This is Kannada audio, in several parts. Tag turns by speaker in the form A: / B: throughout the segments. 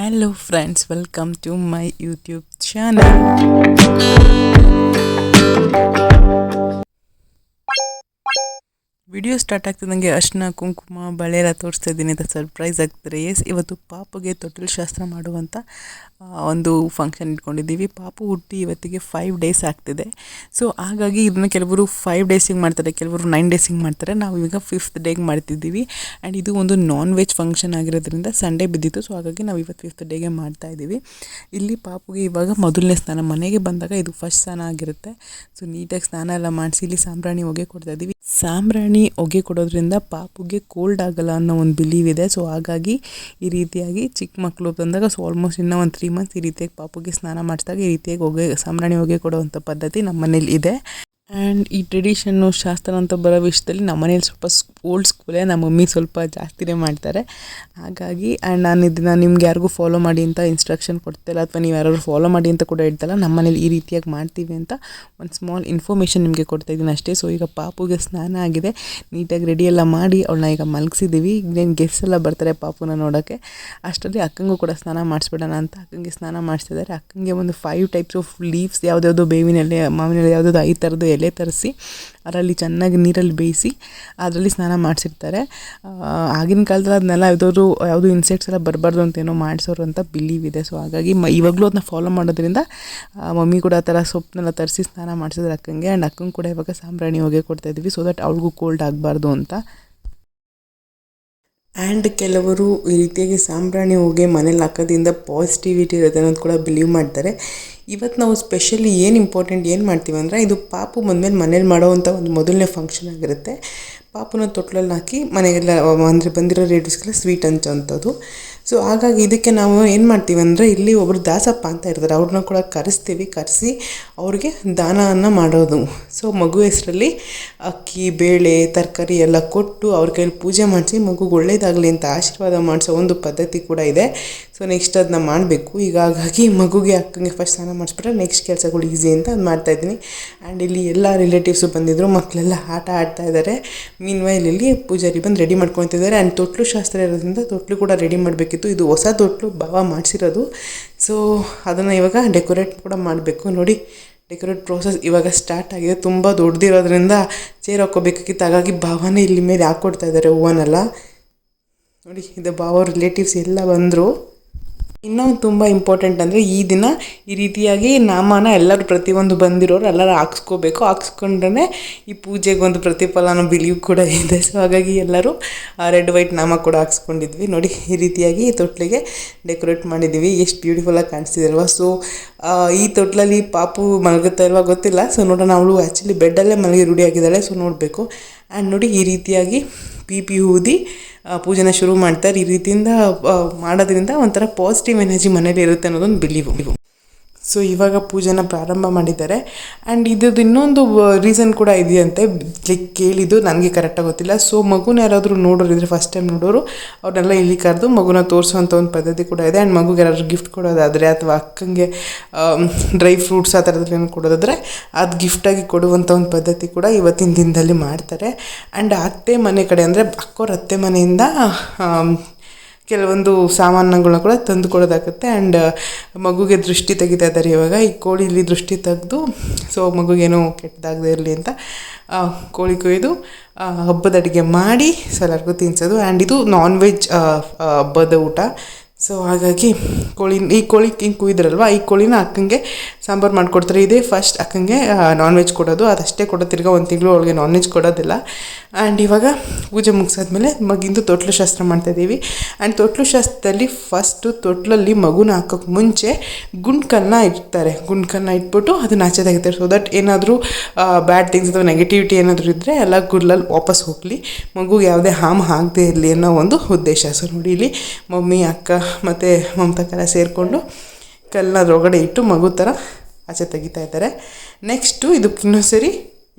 A: Hello friends, welcome to my YouTube channel. Video start ಆಗ್ತಿದ್ದಂಗೆ ಅರ್ಶಿನ, ಕುಂಕುಮ ಬಳೆ ಎಲ್ಲ ತೋರಿಸ್ತಾ ಇದ್ದೀನಿ. ಅಂತ ಸರ್ಪ್ರೈಸ್ ಆಗ್ತಾರೆ ಎಸ್ ಇವತ್ತು ಪಾಪುಗೆ ತೊಟ್ಟಿಲು ಶಾಸ್ತ್ರ ಮಾಡುವಂಥ ಒಂದು ಫಂಕ್ಷನ್ ಇಟ್ಕೊಂಡಿದ್ದೀವಿ. ಪಾಪು ಹುಟ್ಟಿ ಇವತ್ತಿಗೆ ಫೈವ್ ಡೇಸ್ ಆಗ್ತಿದೆ. ಸೊ ಹಾಗಾಗಿ ಇದನ್ನ ಕೆಲವರು ಫೈವ್ ಡೇಸಿಗೆ ಮಾಡ್ತಾರೆ, ಕೆಲವರು ನೈನ್ ಡೇಸಿಗೆ ಮಾಡ್ತಾರೆ. ನಾವು ಈಗ ಫಿಫ್ತ್ ಡೇಗೆ ಮಾಡ್ತಿದ್ದೀವಿ. ಆ್ಯಂಡ್ ಇದು ಒಂದು ನಾನ್ ವೆಜ್ ಫಂಕ್ಷನ್ ಆಗಿರೋದ್ರಿಂದ ಸಂಡೇ ಬಿದ್ದಿತ್ತು. ಸೊ ಹಾಗಾಗಿ ನಾವು ಇವತ್ತು ಫಿಫ್ತ್ ಡೇಗೆ ಮಾಡ್ತಾ ಇದ್ದೀವಿ. ಇಲ್ಲಿ ಪಾಪುಗೆ ಇವಾಗ ಮೊದಲನೇ ಸ್ನಾನ. ಮನೆಗೆ ಬಂದಾಗ ಇದು ಫಸ್ಟ್ ಸ್ನಾನ ಆಗಿರುತ್ತೆ. ಸೊ ನೀಟಾಗಿ ಸ್ನಾನ ಎಲ್ಲ ಮಾಡಿಸಿ ಇಲ್ಲಿ ಸಾಂಬ್ರಾಣಿ ಹೋಗಿ ಕೊಡ್ತಾ ಇದ್ದೀವಿ. ಸಾಂಬ್ರಾಣಿ ಹೊಗೆ ಕೊಡೋದ್ರಿಂದ ಪಾಪುಗೆ ಕೋಲ್ಡ್ ಆಗಲ್ಲ ಅನ್ನೋ ಒಂದು ಬಿಲೀವ್ ಇದೆ. ಸೊ ಹಾಗಾಗಿ ಈ ರೀತಿಯಾಗಿ ಚಿಕ್ಕ ಮಕ್ಕಳು ಬಂದಾಗ ಸೊ ಆಲ್ಮೋಸ್ಟ್ ಇನ್ನೂ ಒಂದು ತ್ರೀ ಮಂತ್ಸ್ ಈ ರೀತಿಯಾಗಿ ಪಾಪುಗೆ ಸ್ನಾನ ಮಾಡಿಸಿದಾಗ ಈ ರೀತಿಯಾಗಿ ಹೊಗೆ, ಸಾಂಬ್ರಾಣಿ ಹೊಗೆ ಕೊಡುವಂಥ ಪದ್ಧತಿ ನಮ್ಮ ಮನೇಲಿ ಇದೆ. ಆ್ಯಂಡ್ ಈ ಟ್ರೆಡಿಷನ್ನು ಶಾಸ್ತ್ರ ಅಂತ ಬರೋ ವಿಷಯದಲ್ಲಿ ನಮ್ಮ ಮನೇಲಿ ಸ್ವಲ್ಪ ಓಲ್ಡ್ ಸ್ಕೂಲೇ ನಮ್ಮ ಮಮ್ಮಿ ಸ್ವಲ್ಪ ಜಾಸ್ತಿನೇ ಮಾಡ್ತಾರೆ. ಹಾಗಾಗಿ ಆ್ಯಂಡ್ ನಾನು ಇದನ್ನು ನಿಮ್ಗೆ ಯಾರಿಗೂ ಫಾಲೋ ಮಾಡಿ ಅಂತ ಇನ್ಸ್ಟ್ರಕ್ಷನ್ ಕೊಡ್ತಿಲ್ಲ, ಅಥವಾ ನೀವು ಯಾರಾದ್ರು ಫಾಲೋ ಮಾಡಿ ಅಂತ ಕೂಡ ಹೇಳ್ತಲ್ಲ, ನಮ್ಮ ಮನೇಲಿ ಈ ರೀತಿಯಾಗಿ ಮಾಡ್ತೀವಿ ಅಂತ ಒಂದು ಸ್ಮಾಲ್ ಇನ್ಫಾರ್ಮೇಷನ್ ನಿಮಗೆ ಕೊಡ್ತಾ ಇದ್ದೀನಿ ಅಷ್ಟೇ. ಸೊ ಈಗ ಪಾಪುಗೆ ಸ್ನಾನ ಆಗಿದೆ. ನೀಟಾಗಿ ರೆಡಿ ಎಲ್ಲ ಮಾಡಿ, ಅವಳನ್ನ ಈಗ ಮಲಗಿಸಿದ್ದೀವಿ ಇನ್ನೇನು ಗೆಸ್ಟ್ ಎಲ್ಲ ಬರ್ತಾರೆ ಪಾಪುನ ನೋಡೋಕ್ಕೆ ಅಷ್ಟರಲ್ಲಿ ಅಕ್ಕಂಗೂ ಕೂಡ ಸ್ನಾನ ಮಾಡಿಸ್ಬಿಡೋಣ ಅಂತ ಅಕ್ಕಂಗೆ ಸ್ನಾನ ಮಾಡಿಸ್ತಿದ್ದಾರೆ. ಅಕ್ಕಂಗೆ ಒಂದು ಫೈವ್ ಟೈಪ್ಸ್ ಆಫ್ ಲೀವ್ಸ್ ಯಾವುದ್ಯಾವುದೋ ಬೇವಿನಲ್ಲಿ ಮಾವಿನಲ್ಲಿ ಯಾವುದಾದ್ರು ಐದು ಥರದ್ದು ಎಲೆ ತರಿಸಿ, ಅದರಲ್ಲಿ ಚೆನ್ನಾಗಿ ನೀರಲ್ಲಿ ಬೇಯಿಸಿ, ಅದರಲ್ಲಿ ಸ್ನಾನ ಮಾಡಿಸಿರ್ತಾರೆ. ಆಗಿನ ಕಾಲದಲ್ಲಿ ಅದನ್ನೆಲ್ಲ ಯಾವುದಾದ್ರು, ಯಾವುದು ಇನ್ಸೆಕ್ಟ್ಸ್ ಎಲ್ಲ ಬರಬಾರ್ದು ಅಂತ ಏನೋ ಮಾಡಿಸೋರು ಅಂತ ಬಿಲೀವ್ ಇದೆ. ಸೊ ಹಾಗಾಗಿ ಮ, ಇವಾಗಲೂ ಅದನ್ನ ಫಾಲೋ ಮಾಡೋದ್ರಿಂದ ಮಮ್ಮಿ ಕೂಡ ಆ ಥರ ಸೊಪ್ಪನ್ನೆಲ್ಲ ತರಿಸಿ ಸ್ನಾನ ಮಾಡಿಸಿದ್ರೆ ಅಕ್ಕಂಗೆ ಆ್ಯಂಡ್ ಅಕ್ಕಂಗೆ ಕೂಡ ಇವಾಗ ಸಾಂಬ್ರಾಣಿ ಹೊಗೆ ಕೊಡ್ತಾ ಇದ್ವಿ ಸೊ ದಟ್ ಅವಳಿಗೂ ಕೋಲ್ಡ್ ಆಗಬಾರ್ದು ಅಂತ. ಆ್ಯಂಡ್ ಕೆಲವರು ಈ ರೀತಿಯಾಗಿ ಸಾಂಬ್ರಾಣಿ ಹೊಗೆ ಮನೇಲಿ ಹಾಕೋದ್ರಿಂದ ಪಾಸಿಟಿವಿಟಿ ಇರುತ್ತೆ ಅನ್ನೋದು ಕೂಡ ಬಿಲೀವ್ ಮಾಡ್ತಾರೆ. ಇವತ್ತು ನಾವು ಸ್ಪೆಷಲಿ ಏನು ಇಂಪಾರ್ಟೆಂಟ್ ಏನು ಮಾಡ್ತೀವಿ ಅಂದರೆ ಇದು ಪಾಪು ಬಂದಮೇಲೆ ಮನೇಲಿ ಮಾಡೋವಂಥ ಒಂದು ಮೊದಲನೇ ಫಂಕ್ಷನ್ ಆಗಿರುತ್ತೆ. ಪಾಪುನ ತೊಟ್ಲಲ್ಲಿ ಹಾಕಿ ಮನೆಗೆಲ್ಲ, ಅಂದರೆ ಬಂದಿರೋ ರೇಡಿಯೋಸ್ಗೆಲ್ಲ ಸ್ವೀಟ್ ಹಂಚೋವಂಥದ್ದು ಸೊ ಹಾಗಾಗಿ ಇದಕ್ಕೆ ನಾವು ಏನು ಮಾಡ್ತೀವಿ ಅಂದರೆ ಇಲ್ಲಿ ಒಬ್ಬರು ದಾಸಪ್ಪ ಅಂತ ಇರ್ತಾರೆ. ಅವ್ರನ್ನ ಕೂಡ ಕರೆಸ್ತೀವಿ. ಕರೆಸಿ ಅವ್ರಿಗೆ ದಾನವನ್ನು ಮಾಡೋದು. ಸೊ ಮಗು ಹೆಸರಲ್ಲಿ ಅಕ್ಕಿ, ಬೇಳೆ, ತರಕಾರಿ ಎಲ್ಲ ಕೊಟ್ಟು ಅವ್ರ ಕೈಲಿ ಪೂಜೆ ಮಾಡಿಸಿ ಮಗುಗೆ ಒಳ್ಳೇದಾಗಲಿ ಅಂತ ಆಶೀರ್ವಾದ ಮಾಡಿಸೋ ಒಂದು ಪದ್ಧತಿ ಕೂಡ ಇದೆ. ಸೊ ನೆಕ್ಸ್ಟ್ ಅದನ್ನ ಮಾಡಬೇಕು. ಈಗ ಹಾಗಾಗಿ ಮಗುಗೆ ಅಕ್ಕಂಗೆ ಫಸ್ಟ್ ಸ್ನಾನ ಮಾಡಿಸ್ಬಿಟ್ರೆ ನೆಕ್ಸ್ಟ್ ಕೆಲಸಗಳು ಈಸಿ ಅಂತ ಅದು ಮಾಡ್ತಾಯಿದ್ದೀನಿ ಆ್ಯಂಡ್ ಇಲ್ಲಿ ಎಲ್ಲ ರಿಲೇಟಿವ್ಸು ಬಂದಿದ್ದರು ಮಕ್ಕಳೆಲ್ಲ ಆಟ ಆಡ್ತಾ ಇದ್ದಾರೆ ಮೀನ್ ಇಲ್ಲಿ ಪೂಜಾರಿ ಬಂದು ರೆಡಿ ಮಾಡ್ಕೊತಿದ್ದಾರೆ ಆ್ಯಂಡ್ ತೊಟ್ಲು ಶಾಸ್ತ್ರ ಇರೋದ್ರಿಂದ ತೊಟ್ಲು ಕೂಡ ರೆಡಿ ಮಾಡಬೇಕಿತ್ತು ಇದು ಹೊಸ ತೊಟ್ಲು ಭಾವ ಮಾಡಿಸಿರೋದು. ಸೊ ಅದನ್ನು ಇವಾಗ ಡೆಕೋರೇಟ್ ಕೂಡ ಮಾಡಬೇಕು. ನೋಡಿ ಡೆಕೋರೇಟ್ ಪ್ರೋಸೆಸ್ ಇವಾಗ ಸ್ಟಾರ್ಟ್ ಆಗಿದೆ. ತುಂಬ ದೊಡ್ಡದಿರೋದ್ರಿಂದ ಚೇರ್ ಹಾಕ್ಕೋಬೇಕಾಗಿತ್ತು. ಹಾಗಾಗಿ ಭಾವನೇ ಇಲ್ಲಿ ಮೇಲೆ ಹಾಕ್ಕೊಡ್ತಾ ಇದ್ದಾರೆ ಹೂವನ್ನೆಲ್ಲ ನೋಡಿ, ಇದು ಭಾವ ರಿಲೇಟಿವ್ಸ್ ಎಲ್ಲ ಬಂದರು. ಇನ್ನೊಂದು ತುಂಬ ಇಂಪಾರ್ಟೆಂಟ್ ಅಂದರೆ ಈ ದಿನ ಈ ರೀತಿಯಾಗಿ ನಾಮನ ಎಲ್ಲರೂ ಪ್ರತಿಯೊಂದು ಬಂದಿರೋರು ಎಲ್ಲರೂ ಹಾಕ್ಸ್ಕೋಬೇಕು. ಹಾಕ್ಸ್ಕೊಂಡ್ರೆ ಈ ಪೂಜೆಗೆ ಒಂದು ಪ್ರತಿಫಲನ ಅನ್ನೋ ಕೂಡ ಇದೆ. ಸೊ ಹಾಗಾಗಿ ಎಲ್ಲರೂ ರೆಡ್ ವೈಟ್ ನಾಮ ಕೂಡ ಹಾಕ್ಸ್ಕೊಂಡಿದ್ವಿ. ನೋಡಿ, ಈ ರೀತಿಯಾಗಿ ಈ ತೊಟ್ಲಿಗೆ ಡೆಕೋರೇಟ್ ಮಾಡಿದ್ದೀವಿ. ಎಷ್ಟು ಬ್ಯೂಟಿಫುಲ್ಲಾಗಿ ಕಾಣಿಸ್ತಿದೆ ಅಲ್ವಾ ಸೊ ಈ ತೊಟ್ಲಲ್ಲಿ ಪಾಪು ಮಲಗುತ್ತಾ ಇಲ್ವಾ ಗೊತ್ತಿಲ್ಲ. ಸೊ ನೋಡೋಣ, ಅವಳು ಆ್ಯಕ್ಚುಲಿ ಬೆಡ್ಡಲ್ಲೇ ಮಲಗಿ ರೂಢಿಯಾಗಿದ್ದಾಳೆ. ಸೊ ನೋಡಬೇಕು. ಆ್ಯಂಡ್ ನೋಡಿ, ಈ ರೀತಿಯಾಗಿ ಪಿ ಊದಿ ಪೂಜೆನ ಶುರು ಮಾಡ್ತಾರೆ. ಈ ರೀತಿಯಿಂದ ಮಾಡೋದ್ರಿಂದ ಒಂಥರ ಪಾಸಿಟಿವ್ ಎನರ್ಜಿ ಮನೇಲಿ ಇರುತ್ತೆ ಅನ್ನೋದೊಂದು ಬಿಲೀವು ಸೊ ಇವಾಗ ಪೂಜೆನ ಪ್ರಾರಂಭ ಮಾಡಿದ್ದಾರೆ. ಆ್ಯಂಡ್ ಇದ್ರದ್ದು ಇನ್ನೊಂದು ರೀಸನ್ ಕೂಡ ಇದೆಯಂತೆ. ಲೈಕ್ ಕೇಳಿದ್ದು ನನಗೆ ಕರೆಕ್ಟಾಗಿ ಗೊತ್ತಿಲ್ಲ. ಸೊ ಮಗುನ ಯಾರಾದರೂ ನೋಡೋರು ಇದ್ರೆ ಫಸ್ಟ್ ಟೈಮ್ ನೋಡೋರು, ಅವ್ರನ್ನೆಲ್ಲ ಇಲ್ಲಿ ಕರೆದು ಮಗುನ ತೋರಿಸುವಂಥ ಒಂದು ಪದ್ಧತಿ ಕೂಡ ಇದೆ. ಆ್ಯಂಡ್ ಮಗುಗೆ ಯಾರಾದರೂ ಗಿಫ್ಟ್ ಕೊಡೋದಾದರೆ ಅಥವಾ ಅಕ್ಕಂಗೆ ಡ್ರೈ ಫ್ರೂಟ್ಸ್ ಆ ಥರದಲ್ಲಿ ಕೊಡೋದಾದರೆ, ಅದು ಗಿಫ್ಟಾಗಿ ಕೊಡುವಂಥ ಒಂದು ಪದ್ಧತಿ ಕೂಡ ಇವತ್ತಿನ ದಿನದಲ್ಲಿ ಮಾಡ್ತಾರೆ. ಆ್ಯಂಡ್ ಅತ್ತೆ ಮನೆ ಕಡೆ ಅಂದರೆ ಅಕ್ಕೋರ ಅತ್ತೆ ಮನೆಯಿಂದ ಕೆಲವೊಂದು ಸಾಮಾನುಗಳನ್ನ ಕೂಡ ತಂದು ಕೊಡೋದಾಗುತ್ತೆ. ಆ್ಯಂಡ್ ಮಗುಗೆ ದೃಷ್ಟಿ ತೆಗಿತಾ ಇದ್ದಾರೆ ಇವಾಗ. ಈ ಕೋಳಿಲಿ ದೃಷ್ಟಿ ತೆಗೆದು ಸೊ ಮಗುಗೇನು ಕೆಟ್ಟದಾಗದೇ ಇರಲಿ ಅಂತ ಕೋಳಿ ಕೊಯ್ದು ಹಬ್ಬದ ಅಡುಗೆ ಮಾಡಿ ಸೊ ಎಲ್ಲರಿಗೂ ತಿನ್ನಿಸೋದು ಆ್ಯಂಡ್ ಇದು ನಾನ್ ವೆಜ್ ಹಬ್ಬದ ಊಟ. ಸೊ ಹಾಗಾಗಿ ಕೋಳಿ, ಈ ಕೋಳಿ ಹಿಂಗೆ ಕುಯ್ದ್ರಲ್ವ? ಈ ಕೋಳಿನ ಅಕ್ಕಂಗೆ ಸಾಂಬಾರು ಮಾಡಿಕೊಡ್ತಾರೆ. ಇದೇ ಫಸ್ಟ್ ಅಕ್ಕಂಗೆ ನಾನ್ ವೆಜ್ ಕೊಡೋದು. ಅದಷ್ಟೇ ಕೊಡೋ, ತಿರ್ಗ ಒಂದು ತಿಂಗಳು ಅವಳಿಗೆ ನಾನ್ ವೆಜ್ ಕೊಡೋದಿಲ್ಲ. ಆ್ಯಂಡ್ ಇವಾಗ ಪೂಜೆ ಮುಗಿಸಾದ್ಮೇಲೆ ಮಗಿಂದು ತೊಟ್ಲು ಶಾಸ್ತ್ರ ಮಾಡ್ತಾಯಿದ್ದೀವಿ ಆ್ಯಂಡ್ ತೊಟ್ಲು ಶಾಸ್ತ್ರದಲ್ಲಿ ಫಸ್ಟು ತೊಟ್ಲಲ್ಲಿ ಮಗುನ ಹಾಕೋಕ್ಕೆ ಮುಂಚೆ ಗುಂಡ್ಕನ್ನ ಇಡ್ತಾರೆ. ಗುಂಡ್ಕನ್ನ ಇಟ್ಬಿಟ್ಟು ಅದನ್ನ ಆಚೆ ತೆಗಿತಾರೆ ಸೊ ದಟ್ ಏನಾದರೂ ಬ್ಯಾಡ್ ಥಿಂಗ್ಸ್ ಅಥವಾ ನೆಗೆಟಿವಿಟಿ ಏನಾದರೂ ಇದ್ದರೆ ಎಲ್ಲ ಗುಡ್ಲಲ್ಲಿ ವಾಪಸ್ ಹೋಗಲಿ. ಮಗುಗೆ ಯಾವುದೇ ಹಾಮ್ ಆಗದೇ ಇರಲಿ ಅನ್ನೋ ಒಂದು ಉದ್ದೇಶ. ಸೊ ನೋಡಿ ಇಲ್ಲಿ ಮಮ್ಮಿ, ಅಕ್ಕ ಮತ್ತು ಮಮತಾಕರ ಸೇರಿಕೊಂಡು ಕಲ್ಲನ್ನ ಅದರೊಳಗಡೆ ಇಟ್ಟು ಮಗು ಥರ ಆಚೆ ತೆಗಿತಾ ಇದ್ದಾರೆ. ನೆಕ್ಸ್ಟು ಇದಕ್ಕೆ ಇನ್ನೊಂದು ಸರಿ,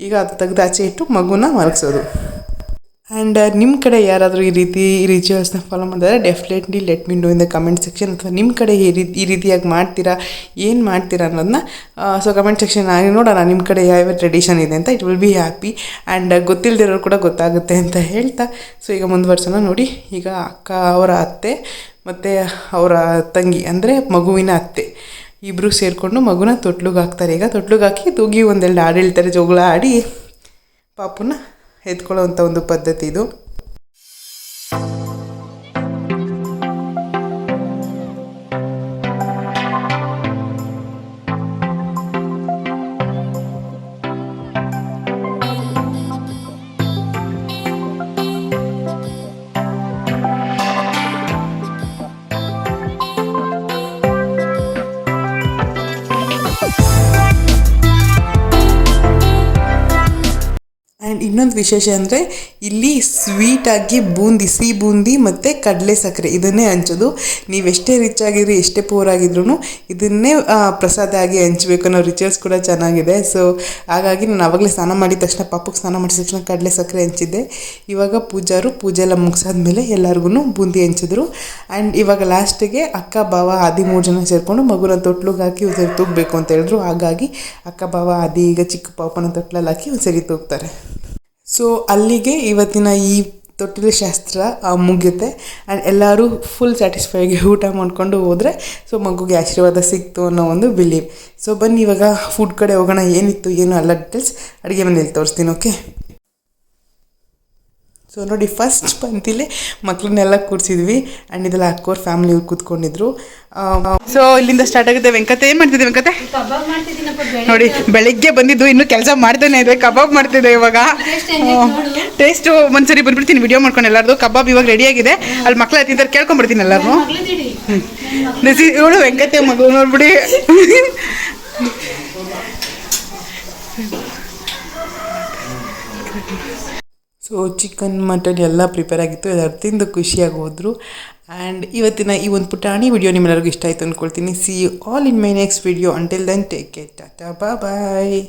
A: ಈಗ ಅದು ತೆಗೆದು ಆಚೆ ಇಟ್ಟು ಮಗುನ ಮಲಗಿಸೋದು. ಆ್ಯಂಡ್ ನಿಮ್ಮ ಕಡೆ ಯಾರಾದರೂ ಈ ರೀತಿ, ಈ ರಿಚುವಲ್ಸ್ನ ಫಾಲೋ ಮಾಡಿದ್ರೆ definitely let me know in the comment section ಅಥವಾ ನಿಮ್ಮ ಕಡೆ ಈ ರೀತಿ, ಈ ರೀತಿಯಾಗಿ ಮಾಡ್ತೀರಾ, ಏನು ಮಾಡ್ತೀರಾ ಅನ್ನೋದನ್ನ ಸೊ ಕಮೆಂಟ್ ಸೆಕ್ಷನ್ ಆಗಿ ನೋಡೋಣ ನಿಮ್ಮ ಕಡೆ ಯಾವ್ಯಾವ ಟ್ರೆಡಿಷನ್ ಇದೆ ಅಂತ. It will be happy and ಗೊತ್ತಿಲ್ಲದಿರೋರು ಕೂಡ ಗೊತ್ತಾಗುತ್ತೆ ಅಂತ ಹೇಳ್ತಾ. ಸೊ ಈಗ ಮುಂದುವರ್ಸೋಣ ನೋಡಿ. ಈಗ ಅಕ್ಕ ಅವರ ಅತ್ತೆ ಮತ್ತು ಅವರ ತಂಗಿ, ಅಂದರೆ ಮಗುವಿನ ಅತ್ತೆ ಇಬ್ಬರು ಸೇರಿಕೊಂಡು ಮಗುನ ತೊಟ್ಲಿಗೆ ಹಾಕ್ತಾರೆ. ಈಗ ತೊಟ್ಲಿಗೆ ಹಾಕಿ ತೂಗಿ ಒಂದೆರಡು ಹಾಡು ಹೇಳ್ತಾರೆ ಜೋಗಳ ಆಡಿ ಪಾಪುನ ಎತ್ಕೊಳ್ಳೋವಂಥ ಒಂದು ಪದ್ಧತಿ ಇದು. ಆ್ಯಂಡ್ ಇನ್ನೊಂದು ವಿಶೇಷ ಅಂದರೆ ಇಲ್ಲಿ ಸ್ವೀಟಾಗಿ ಬೂಂದಿ, ಸಿಹಿ ಬೂಂದಿ ಮತ್ತು ಕಡಲೆ ಸಕ್ಕರೆ ಇದನ್ನೇ ಹಂಚೋದು. ನೀವು ಎಷ್ಟೇ ರಿಚ್ ಆಗಿರಿ, ಎಷ್ಟೇ ಪೂರ್ ಆಗಿದ್ರು ಇದನ್ನೇ ಪ್ರಸಾದ ಆಗಿ ಹಂಚಬೇಕು ಅನ್ನೋ ರಿಚುವಲ್ಸ್ ಕೂಡ ಚೆನ್ನಾಗಿದೆ. ಸೊ ಹಾಗಾಗಿ ನಾನು ಆವಾಗಲೇ ಸ್ನಾನ ಮಾಡಿದ ತಕ್ಷಣ ಪಾಪಕ್ಕೆ ಸ್ನಾನ ಮಾಡಿದ ತಕ್ಷಣ ಕಡಲೆ ಸಕ್ಕರೆ ಹಂಚಿದ್ದೆ. ಇವಾಗ ಪೂಜಾರು, ಪೂಜೆ ಎಲ್ಲ ಮುಗಿಸಾದ್ಮೇಲೆ ಎಲ್ಲರಿಗೂ ಬೂಂದಿ ಹಂಚಿದ್ರು. ಆ್ಯಂಡ್ ಇವಾಗ ಲಾಸ್ಟಿಗೆ ಅಕ್ಕ, ಭಾವ, ಆದಿ ಮೂರು ಜನ ಸೇರಿಕೊಂಡು ಮಗುನ ತೊಟ್ಲಿಗೆ ಹಾಕಿ ಒಂದ್ಸರಿ ತೂಗಬೇಕು ಅಂತ ಹೇಳಿದ್ರು. ಹಾಗಾಗಿ ಅಕ್ಕ, ಭಾವ, ಆದಿ, ಈಗ ಚಿಕ್ಕ ಪಾಪನ ತೊಟ್ಲಲ್ಲಿ ಹಾಕಿ ಒಂದ್ಸರಿ ತೂಗ್ತಾರೆ. ಸೊ ಅಲ್ಲಿಗೆ ಇವತ್ತಿನ ಈ ತೊಟ್ಟಿಲು ಶಾಸ್ತ್ರ ಮುಗಿಯುತ್ತೆ. ಆ್ಯಂಡ್ ಎಲ್ಲರೂ ಫುಲ್ ಸ್ಯಾಟಿಸ್ಫೈಗೆ ಊಟ ಮಾಡಿಕೊಂಡು ಹೋದರೆ ಸೊ ಮಗುಗೆ ಆಶೀರ್ವಾದ ಸಿಕ್ತು ಅನ್ನೋ ಒಂದು ಬಿಲೀವ್ ಸೊ ಬನ್ನಿ ಇವಾಗ ಫುಡ್ ಕಡೆ ಹೋಗೋಣ. ಏನಿತ್ತು, ಏನು ಎಲ್ಲ ಡೀಟೇಲ್ಸ್ ಅಡುಗೆ ಮನೇಲಿ ತೋರಿಸ್ತೀನಿ ಓಕೆ ಸೊ ನೋಡಿ ಫಸ್ಟ್ ಪಂಕ್ತಿಲೇ ಮಕ್ಕಳನ್ನೆಲ್ಲ ಕೂರಿಸಿದ್ವಿ. ಆ್ಯಂಡ್ ಇದೆಲ್ಲ ಅಕ್ಕೋರ್ ಫ್ಯಾಮಿಲಿ ಕೂತ್ಕೊಂಡಿದ್ರು. ಸೊ ಇಲ್ಲಿಂದ ಸ್ಟಾರ್ಟ್ ಆಗುತ್ತೆ. ವೆಂಕತೆ ಏನು ಮಾಡ್ತಿದ್ದೆ ವೆಂಕತೆ? ನೋಡಿ ಬೆಳಿಗ್ಗೆ ಬಂದಿದ್ದು ಇನ್ನು ಕೆಲಸ ಮಾಡ್ತಾನೆ ಇದೆ. ಕಬಾಬ್ ಮಾಡ್ತಿದ್ದೆ ಇವಾಗ. ಟೇಸ್ಟ್ ಒಂದ್ಸರಿ ಬಂದ್ಬಿಡ್ತೀನಿ. ವಿಡಿಯೋ ಮಾಡ್ಕೊಂಡು ಎಲ್ಲರದು. ಕಬಾಬ್ ಇವಾಗ ರೆಡಿ ಆಗಿದೆ. ಅಲ್ಲಿ ಮಕ್ಳು ತಿಂತಾರೆ. ಕೇಳ್ಕೊಂಡ್ಬಿಡ್ತೀನಿ ಎಲ್ಲರೂ ಇವಳು ವೆಂಕತೆ ಮಗು ನೋಡ್ಬಿಡಿ. ಸೊ ಚಿಕನ್ ಮಟನ್ ಎಲ್ಲ ಪ್ರಿಪೇರ್ ಆಗಿತ್ತು. ಎಲ್ಲರು ತಿಂದು ಖುಷಿಯಾಗಿ ಹೋದರು. ಆ್ಯಂಡ್ ಇವತ್ತಿನ ಈ ಒಂದು ಪುಟಾಣಿ ವಿಡಿಯೋ ನಿಮ್ಮೆಲ್ಲರಿಗೂ ಇಷ್ಟ ಆಯಿತು ಅಂದ್ಕೊಳ್ತೀನಿ see you all in my next video until then take care tata bye